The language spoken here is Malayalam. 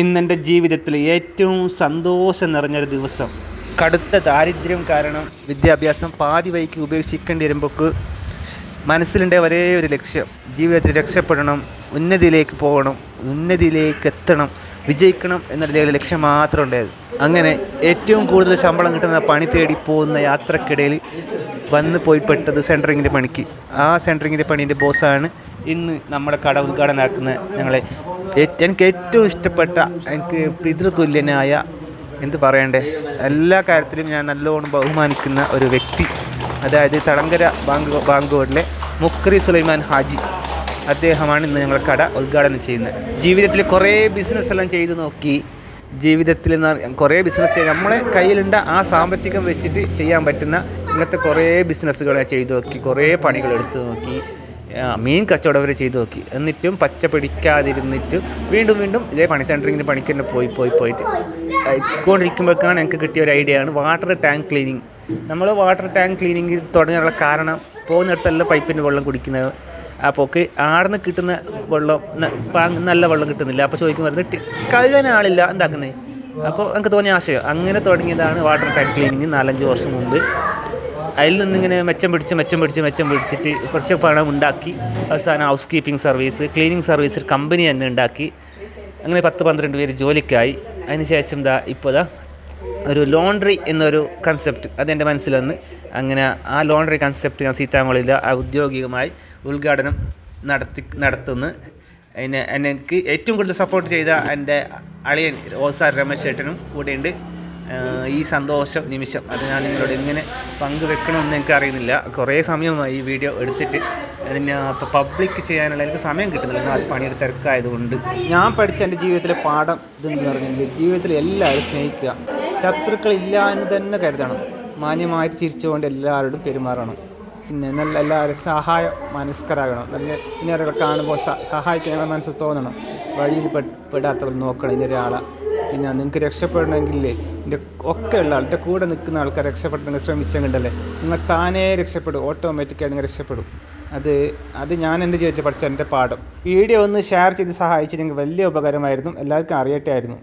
ഇന്നെന്റെ ജീവിതത്തിൽ ഏറ്റവും സന്തോഷം നിറഞ്ഞൊരു ദിവസം. കടുത്ത ദാരിദ്ര്യം കാരണം വിദ്യാഭ്യാസം പാതി വഴിക്ക് ഉപേക്ഷിക്കേണ്ടി വരുമ്പോൾക്ക് മനസ്സിലുണ്ട ഒരേ ഒരു ലക്ഷ്യം. ജീവിതത്തിൽ രക്ഷപ്പെടണം ഉന്നതിയിലേക്ക് പോകണം ഉന്നതിയിലേക്ക് എത്തണം വിജയിക്കണം എന്നൊരു ലക്ഷ്യം മാത്രം ഉണ്ടായത്. അങ്ങനെ ഏറ്റവും കൂടുതൽ ശമ്പളം കിട്ടുന്ന പണി തേടി പോകുന്ന യാത്രക്കിടയിൽ വന്ന് പോയി പെട്ടത് സെന്ററിങ്ങിന്റെ പണിക്ക്. ആ സെന്ററിങ്ങിന്റെ പണീന്റെ ബോസാണ് ഇന്ന് നമ്മുടെ കട ഉദ്ഘാടനം ആക്കുന്ന ഞങ്ങളെ എനിക്ക് ഏറ്റവും ഇഷ്ടപ്പെട്ട എനിക്ക് പിതൃതുല്യനായ എന്ത് പറയണ്ടേ? എല്ലാ കാര്യത്തിലും ഞാൻ നല്ലോണം ബഹുമാനിക്കുന്ന ഒരു വ്യക്തി. അതായത് തടങ്കര ബാങ്ക് ബാങ്കോടിലെ മുക്രി സുലൈമാൻ ഹാജി. അദ്ദേഹമാണ് ഇന്ന് ഞങ്ങളുടെ കട ഉദ്ഘാടനം ചെയ്യുന്നത്. ജീവിതത്തിൽ കുറേ ബിസിനസ് എല്ലാം ചെയ്തു നോക്കി. ജീവിതത്തിൽ കുറേ ബിസിനസ് നമ്മളെ കയ്യിലുണ്ട ആ സാമ്പത്തികം വെച്ചിട്ട് ചെയ്യാൻ പറ്റുന്ന ഇങ്ങനത്തെ കുറേ ബിസിനസ്സുകൾ ചെയ്തു നോക്കി. കുറേ പണികൾ എടുത്തു നോക്കി. മീൻ കച്ചവടം വരെ ചെയ്തു നോക്കി. എന്നിട്ടും പച്ച പിടിക്കാതിരുന്നിട്ട് വീണ്ടും വീണ്ടും ഇതേ പണി സെന്ററിങ്ങിന് പണിക്ക് തന്നെ പോയി പോയി പോയിട്ട്. ഇക്കൊണ്ടിരിക്കുമ്പോഴേക്കാണ് എനിക്ക് കിട്ടിയ ഒരു ഐഡിയ ആണ് വാട്ടർ ടാങ്ക് ക്ലീനിങ്. നമ്മൾ വാട്ടർ ടാങ്ക് ക്ലീനിങ് തുടങ്ങിയുള്ള കാരണം പോകുന്നിടത്തെല്ലാം പൈപ്പിന്റെ വെള്ളം കുടിക്കുന്നത്. അപ്പോൾ ഒക്കെ ആടുന്ന് കിട്ടുന്ന വെള്ളം നല്ല വെള്ളം കിട്ടുന്നില്ല. അപ്പോൾ ചോദിക്കും വരുന്നത് കഴുകാൻ ആളില്ല. എന്താക്കുന്നത് അപ്പോൾ നമുക്ക് തോന്നിയ ആശയം. അങ്ങനെ തുടങ്ങിയതാണ് വാട്ടർ ടാങ്ക് ക്ലീനിങ് നാലഞ്ച് വർഷം മുമ്പ്. അതിൽ നിന്നിങ്ങനെ മെച്ചം പിടിച്ച് മെച്ചം പിടിച്ച് മെച്ചം പിടിച്ചിട്ട് കുറച്ച് പണം ഉണ്ടാക്കി. അവസാനം housekeeping service cleaning service company തന്നെ ഉണ്ടാക്കി. അങ്ങനെ പത്ത് പന്ത്രണ്ട് പേര് ജോലിക്കായി. അതിന് ശേഷം ദാ ഇപ്പോൾ ദാ ഒരു ലോണ്ടറി എന്നൊരു കൺസെപ്റ്റ് അതെന്റെ മനസ്സിൽ വന്ന് അങ്ങനെ ആ ലോണ്ടറി കൺസെപ്റ്റ് ഞാൻ സീതാമളിയിൽ ഔദ്യോഗികമായി ഉദ്ഘാടനം നടത്തി നടത്തുന്നു. അതിന് എനിക്ക് ഏറ്റവും കൂടുതൽ സപ്പോർട്ട് ചെയ്ത എന്റെ അളിയൻ ഓസാർ രമേശ് ചേട്ടനും കൂടെയുണ്ട്. ഈ സന്തോഷം നിമിഷം അത് ഞാൻ നിങ്ങളോട് എങ്ങനെ പങ്കുവെക്കണമെന്ന് എനിക്ക് അറിയുന്നില്ല. കുറേ സമയമായി ഈ വീഡിയോ എടുത്തിട്ട് അതിന് ഇപ്പോൾ പബ്ലിക് ചെയ്യാനുള്ള എനിക്ക് സമയം കിട്ടുന്നില്ല. അത് പണിയുടെ തിരക്കായതുകൊണ്ട്. ഞാൻ പഠിച്ച എന്റെ ജീവിതത്തിലെ പാഠം ഇതെന്ന് പറഞ്ഞെങ്കിൽ ജീവിതത്തിൽ എല്ലാവരും സ്നേഹിക്കുക. ശത്രുക്കളില്ല എന്ന് തന്നെ കരുതണം. മാന്യമായി ചിരിച്ചുകൊണ്ട് എല്ലാവരോടും പെരുമാറണം. പിന്നെ നല്ല എല്ലാവരും സഹായ മനസ്കരാകണം. നല്ല ഇന്നൊരാളെ കാണുമ്പോൾ സ സഹായിക്കാൻ മനസ്സിൽ തോന്നണം. വഴിയിൽ പെടാത്തവർ നോക്കണം. ഇന്നൊരാളെ പിന്നെ നിങ്ങൾക്ക് രക്ഷപ്പെടണമെങ്കിൽ എന്റെ ഒക്കെ ഉള്ള കൂടെ നിൽക്കുന്ന ആൾക്കാർ രക്ഷപ്പെടാൻ നിങ്ങൾ ശ്രമിച്ചെങ്കിലല്ലേ നിങ്ങൾ താനേ രക്ഷപ്പെടും ഓട്ടോമാറ്റിക്കായി നിങ്ങൾ രക്ഷപ്പെടും. അത് അത് ഞാൻ എന്റെ ജീവിതത്തിൽ പഠിച്ച എന്റെ പാഠം. വീഡിയോ ഒന്ന് ഷെയർ ചെയ്ത് സഹായിച്ച് നിങ്ങൾക്ക് വലിയ ഉപകാരമായിരുന്നു. എല്ലാവർക്കും അറിയട്ടെ ആയിരുന്നു.